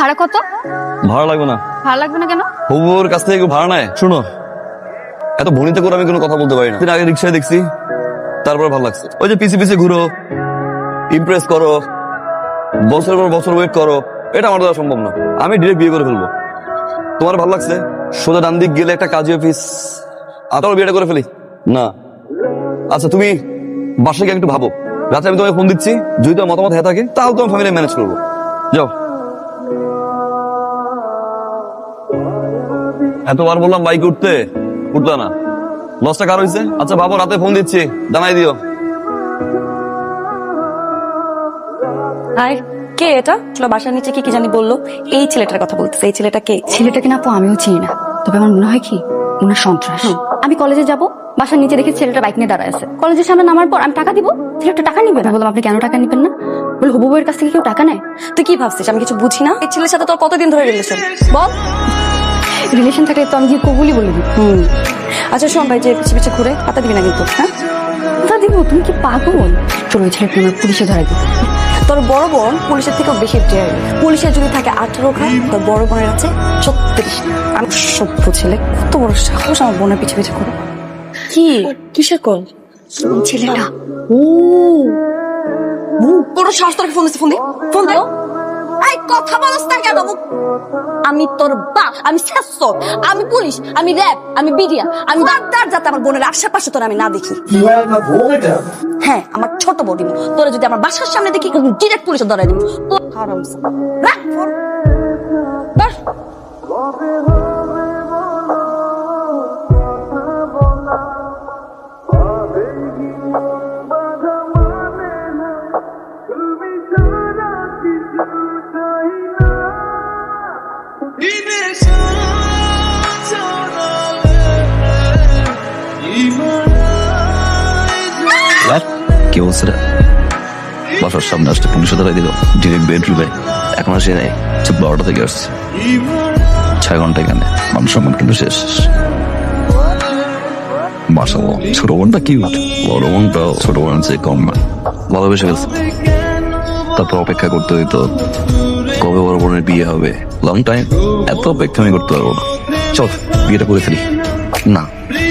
ভাড়া কত? ভাড়া লাগবে না। ভাড়া লাগবে না কেন? হবুর কাছ থেকে ভাড়া নেয়? শুনো এত ভনিতে করে আমি কোনো কথা বলতে পারি না। আগে রিক্সায় দেখছি তারপর ভালো লাগছে। ওই যে পিছে পিছে ঘুরো ইমপ্রেস করো বছর পর বছর ওয়েট করো এটা আমার দ্বারা সম্ভব না। আমি ডিরেক্ট বিয়ে করে ফেলব। তোমার ভালো লাগছে? সোজা ডান দিক গেলে একটা কাজী অফিস আতারও বিয়েটা করে ফেলি। না। আচ্ছা তুমি বাসায় গিয়ে একটু ভাবো। রাতে আমি তোমাকে ফোন দিচ্ছি যদি তোমার মতামত হয়ে থাকে তাহলে তোমার ফ্যামিলি ম্যানেজ করব। যাও। এতবার বললাম বাইক উঠতে। উঠলা না। লসটা কার হয়েছে আচ্ছা বাবু রাতে ফোন দিচ্ছি। জানাই দিও। হাই কে এটা? চলো বাসার নিচে কি কি জানি বলল। এই ছেলেটার কথা বলতেছে। এই ছেলেটা কে? ছেলেটাকে না আপু আমিও চিনি না। তবে আমার মনে হয় কি উনার সন্ত্রাস। আমি কলেজে যাব বাসার নিচে দেখি ছেলেটা বাইক নিয়ে দাঁড়ায় আছে। কলেজের সামনে নামার পর আমি টাকা দিব। ছেলেটা টাকা নিবে না। বললাম আপনি কেন টাকা নিবেন না? বলে হবু বউয়ের কাছ থেকে কেউ টাকা নেয়? তুই কি ভাবছিস? আমি কিছু বুঝি না? এই ছেলের সাথে তোর কতদিন ধরে রিলেশন বল। রিলেশন থাকলে তো আমি গিয়ে কবুলি বলে দিই। হুম। আচ্ছা শোন ভাই যে পিছিয়ে পিছিয়ে ঘুরে পাতা দিবি না কিন্তু হ্যাঁ? দিব তুমি কি পাগল? চলো ওই ছেলে প্রেমে পুলিশে ধরাই দিই। তোর বড় বোন পুলিশের থেকেও বেশি ডেয়ার পুলিশের যদি থাকে আঠারো খান তোর বড় বোনের আছে ছত্রিশ। আমি সভ্য ছেলে কত বড় সাহস আমার বোনের পিছিয়ে পিছিয়ে ঘুরে। কি? কিসের কল? ছেলেটা। ও। পুরো সাহস তোর ফোন দিচ্ছে ফোন দি। ফোন দিও এই কথা বলছ না কেন? আমি তোর বাপ আমি শেষ আমি পুলিশ আমি র্যাব আমি বিডিয়া আমি ডাক্তার যাতে আমার বোনের আশেপাশে তোর আমি না দেখি। হ্যাঁ আমার ছোট বডি তোরা যদি আমার বাসার সামনে দেখি ডিরেক্ট পুলিশে ধরাই দিব। তোর হারাম রাখ ফোন। কি বলছে বাসার সামনে আসতে পুলিশে ধরাই দিল ডিরেক্ট বেডরুমে এখন আসে নাই ঠিক বারোটা থেকে আসছে। ছয় ঘণ্টা এখানে, মান সম্মান কিন্তু শেষ। ছোট বোনটা কিউট বড় বোনটা ছোট বোন চেয়ে কম ভালোবেসে তারপর অপেক্ষা করতে হইতো, কবে বড় বোনের বিয়ে হবে? লং টাইম এত অপেক্ষা আমি করতে পারব না। চল, বিয়েটা করে ফেলি। না,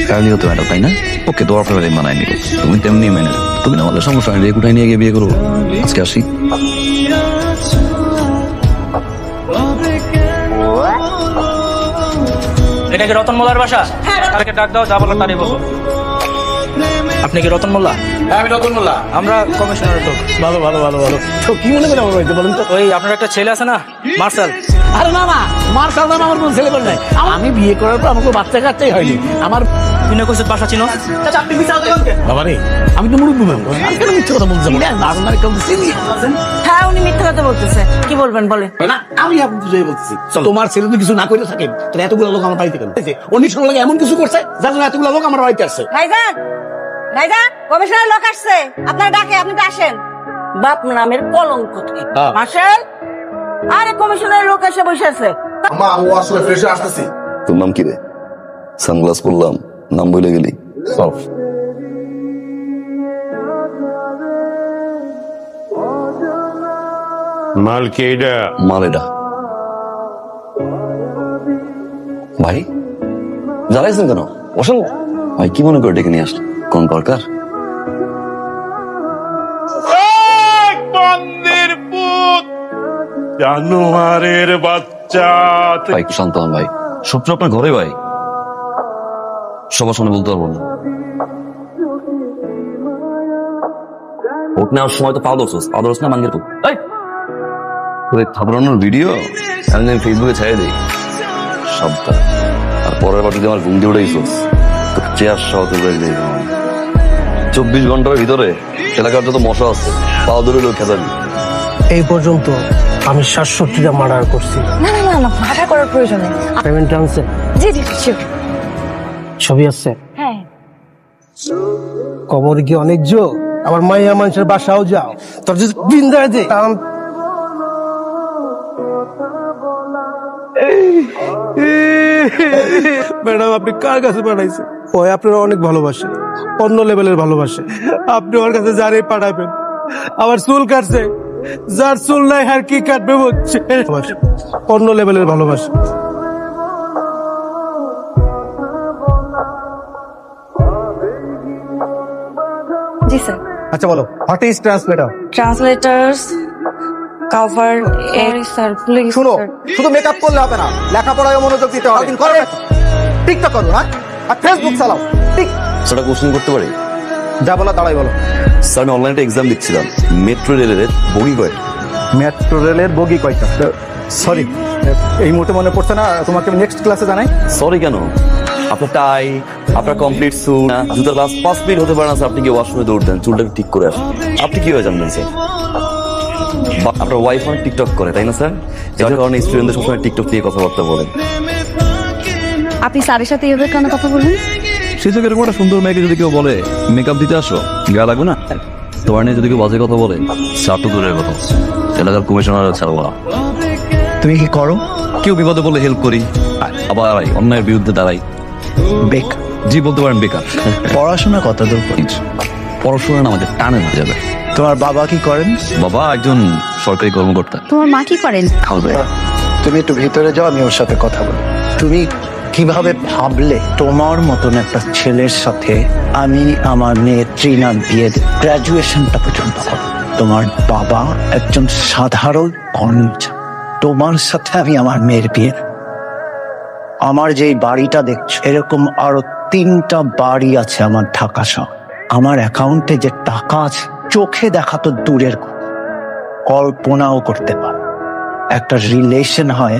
কারণ হতো ম্যাডাম তাই না? ওকে তোমার ফ্যামিলি মানায় নিব। তুমি তেমনি মেনে। তুমি না আমাদের সমস্যা নেই রেকুটাই নিয়ে গিয়ে বিয়ে করব। আজকে আসি। এটা কি রতন মোল্লার বাসা? তাকে ডাক দাও যা বলার তারই বলো আপনি কি রতন মোল্লা? আমি নতুন মোল্লা। আমরা কমিশনার তো। ভালো ভালো ভালো ভালো। তো কি মনে করে আমার বাড়িতে বলেন তো? ওই আপনার একটা ছেলে আছে না? মার্শাল। আরে না না। মার সাল নাম আমার কোন ছেলে বল নাই। আমি বিয়ে করার পর আমাকে বাচ্চা কাচ্চাই হয়নি। আমার তুই না কইছিস বাসা চিনো? বাবা রে আমি তো মুরব্বী মানুষ। আমি কেন মিথ্যে কথা বলতে যাব? আপনার কেউ চিনি হ্যাঁ উনি মিথ্যা কথা বলতেছে। কি বলবেন বলে না আমি আপনি দুজনে বলছি তোমার ছেলে তো কিছু না করে থাকেন তাহলে এতগুলো লোক আমার বাড়িতে কেন? উনি সঙ্গে এমন কিছু করছে যার জন্য এতগুলো লোক আমার বাড়িতে আসছে। ভাইজান ভাইজান কমিশনার লোক আসছে। আপনার ডাকে আপনি আসেন। বাপ নামের কলঙ্ক তুই হ্যাঁ। আরে কমিশনার লোক এসে বসে আছে। মা ও আসলে ফ্রেশে আসতেছি। তোর নাম কি রে? সানগ্লাস পরলাম। নাম বলে গেলি? সব মাল কে এটা মাল এটা ভাই জ্বালাইছেন কেন? বসেন। ভাই কি মনে করে ডেকে নিয়ে আসলেন? কোন দরকার? জানোয়ারের বাচ্চা। ভাই শান্ত হন ভাই। সবটা আপনার ঘরে ভাই। সবার সামনে বলতে পারব না। ভোট নেওয়ার সময় তো না মাঙ্গের তো ওই থাবড়ানোর ভিডিও আমি আমি ফেসবুকে ছেড়ে দিই। সবটা আর পরের বার যদি আমার ঘুম দিয়ে উঠেছিস তো চেয়ার সহ তুলে দিই চব্বিশ ঘণ্টার ভিতরে এলাকার যত মশা আছে পাওয়া ধরে লোক খেতাবি এই পর্যন্ত আমি সাতষট্টিটা মার্ডার করছি। না না না ভাড়া করার প্রয়োজন নেই। পেমেন্ট আনছে জি জি sure। ছবি আছে। হ্যাঁ। কবর কি অনেক জো আবার মাইয়া মানুষের বাসাও যাও। তোর যদি বিন্দা দে। ম্যাডাম আপনি কার কাছে পাঠাইছেন? ওই আপনারা অনেক ভালোবাসে অন্য লেভেলের ভালোবাসে। আপনি ওর কাছে যারে পাঠাবেন। আবার চুল কাটছে। যার চুল নাই আর কি কাটবে বলছে? অন্য লেভেলের ভালোবাসা। জি স্যার। আচ্ছা বলো what is translator translators cover এর স্যার প্লিজ শুনো শুধু মেকআপ করলে হবে না লেখাপড়ায় মনোযোগ দিতে হবে। করে টিকটক করো হ্যাঁ? আর ফেসবুক চালাও। ঠিক সেটা কোশ্চেন করতে পারি? যা বলা দাঁড়াই বলো। স্যার আমি অনলাইনে এক্সাম দিচ্ছিলাম। মেট্রো রেলের বগি কয়? মেট্রো রেলের বগি কয়টা? সরি এই মুহূর্তে মনে পড়ছে না তোমাকে নেক্সট ক্লাসে জানাই। সরি কেন? আপনার টাই আপনার কমপ্লিট স্যুট জুতার লাস্ট পাঁচ মিনিট হতে পারে না আপনি কি ওয়াশরুমে দৌড় দেন চুলটাকে ঠিক করে আসেন। আপনি কি হয়ে জানবেন স্যার আপনার ওয়াইফ অনেক টিকটক করে তাই না স্যার যার কারণে স্টুডেন্টদের সবসময় টিকটক নিয়ে কথাবার্তা বলেন আপনি স্যারের সাথে এভাবে কেন কথা বলবেন? সে তো এরকম একটা সুন্দর মেয়েকে যদি কেউ বলে মেকআপ দিতে আসো গা লাগবে না? তোমার নিয়ে যদি কেউ বাজে কথা বলে স্যার তো দূরের কথা। এলাকার কমিশনার ছাড়বো না তুমি কি করো? কেউ বিপদে বলে হেল্প করি। আবার অন্যায়ের বিরুদ্ধে দাঁড়াই। বেক। জি বলতে পারেন বেকার। পড়াশোনা কত দূর পড়াশোনা না আমাদের টানে হয়ে যাবে। তোমার বাবা কি করেন? বাবা একজন সরকারি কর্মকর্তা। তোমার মা কি করেন? খাওয়াবে তুমি একটু ভিতরে যাও আমি ওর সাথে কথা বলি। তুমি কীভাবে ভাবলে তোমার মতন একটা ছেলের সাথে আমি আমার মেয়ে ট্রিনার বিয়ে গ্রাজুয়েশনটা পর্যন্ত করো তোমার বাবা একজন সাধারণ কর্মচারী। তোমার সাথে আমি আমার মেয়ের বিয়ে। আমার যেই বাড়িটা দেখছ, এরকম আরও তিনটা বাড়ি আছে আমার ঢাকা শহর। আমার অ্যাকাউন্টে যে টাকা আছে, চোখে দেখা তো দূরের কল্পনাও করতে পারো একটা রিলেশন হয়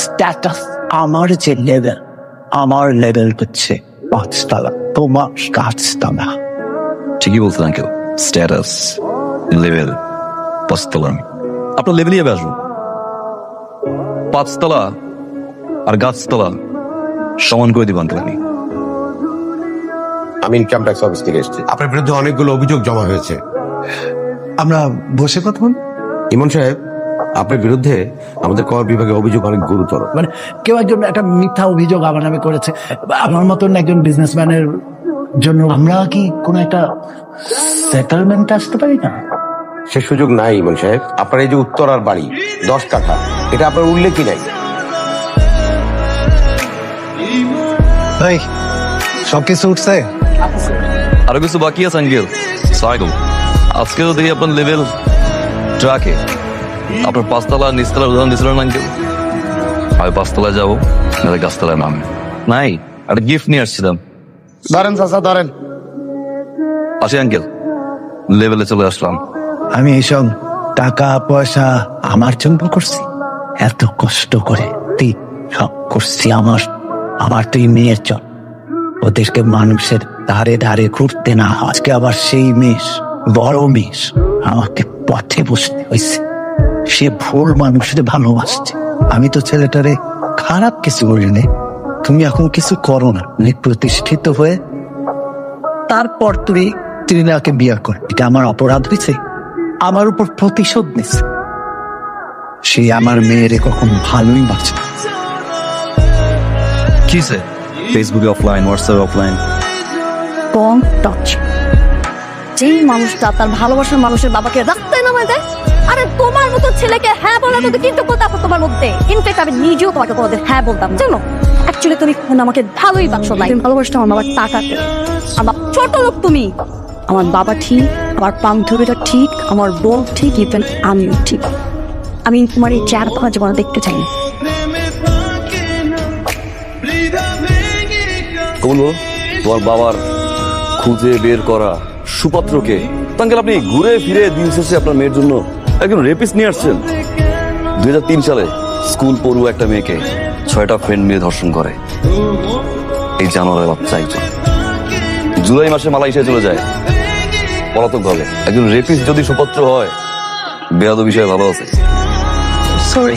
স্ট্যাটাস আমার যে লেভেল আমার লেভেল হচ্ছে পাঁচতলা, তোমার গাছতলা। ঠিকই বলছেন আঙ্কেল স্ট্যাটাস লেভেল পাঁচতলা আপনার লেভেলই আসব। পাঁচতলা আর গাছতলা সমান করে দিব আঙ্কেল আমি আমি ইনকাম ট্যাক্স অফিস থেকে এসেছি। আপনার বিরুদ্ধে অনেকগুলো অভিযোগ জমা হয়েছে। আমরা বসে কথা বলি। ইমন সাহেব আপনার বিরুদ্ধে আমাদের কর বিভাগে অভিযোগ অনেক গুরুতর। মানে কেউ একজন একটা মিথ্যা অভিযোগ আমার নামে করেছে। আমার মতন একজন বিজনেসম্যানের জন্য আমরা কি কোনো একটা সেটেলমেন্ট আসতে পারি না? সে সুযোগ নাই ইমন সাহেব। আপনার এই যে উত্তর আর বাড়ি দশ কাঠা এটা আপনার উল্লেখই নাই। এই সবকিছু উঠছে? আরও কিছু বাকি আছে আঙ্কেল। সাইকেল আজকে তো দেখি আপনার লেভেল ট্রাকে আপনার পাঁচতলা নিচতলার উদাহরণ দিয়েছিলেন না আঙ্কেল? আমি পাঁচতলায় যাব নাহলে গাছতলায় নামে। নাই একটা গিফট নিয়ে আসছিলাম। ধরেন চাচা ধরেন। আসি আঙ্কেল। লেভেলে চলে আসলাম। আমি এইসব টাকা পয়সা আমার জন্য করছি। এত কষ্ট করে তুই সব করছি আমার আমার তুই মেয়ের জন্য ওদেরকে মানুষের ধারে ধারে ঘুরতে না আজকে আবার সেই মেষ, বড় মেষ, আমাকে পথে বসতে হয়েছে। সে ভুল মানুষের ভালোবাসছে। আমি তো ছেলেটারে খারাপ কিছু বলিনি তুমি এখন কিছু করো না। প্রতিষ্ঠিত হয়ে তারপর তুমি ত্রিনাকে বিয়ে কর। এটা আমার অপরাধ হয়েছে। আমার উপর প্রতিশোধ নিছে সে আমার মেয়েরে কখন ভালোই বাঁচে কি সে? ফেসবুকে অফলাইন হোয়াটসঅ্যাপ অফলাইন টাচ যেই মানুষটা তার ভালোবাসার মানুষের বাবাকে রাস্তায় নামায় দেয় আরে তোমার মতো ছেলেকে হ্যাঁ বলার মতো কিন্তু কথা তোমার মধ্যে? ইনফেক্ট আমি নিজেও তোমাকে তোমাদের হ্যাঁ বলতাম জানো? অ্যাকচুয়ালি তুমি আমাকে ভালোই বাসো নাই। তুমি ভালোবাসতো আমার বাবার টাকাতে আমার ছোট লোক তুমি। আমার বাবা ঠিক আমার বান্ধবীরা ঠিক আমার বোন ঠিক ইভেন আমিও ঠিক। আমি তোমার এই চার তোমার জীবনে দেখতে চাই না বলব তোমার বাবার খুঁজে বের করা সুপাত্রকে। তাঙ্কেল, আপনি ঘুরে ফিরে দিন শেষে আপনার মেয়ের জন্য একজন রেপিস নিয়ে আসছেন। দুই সালে স্কুল পড়ুয়া একটা মেয়েকে ছয়টা ফ্রেন্ড মিলে ধর্ষণ করে। এই জানোয়ারের বাচ্চা একজন। জুলাই মাসে মালয়েশিয়া চলে যায়। পলাতক ভাবে একজন রেপিস যদি সুপাত্র হয় বেয়াদ বিষয়ে ভালো আছে। সরি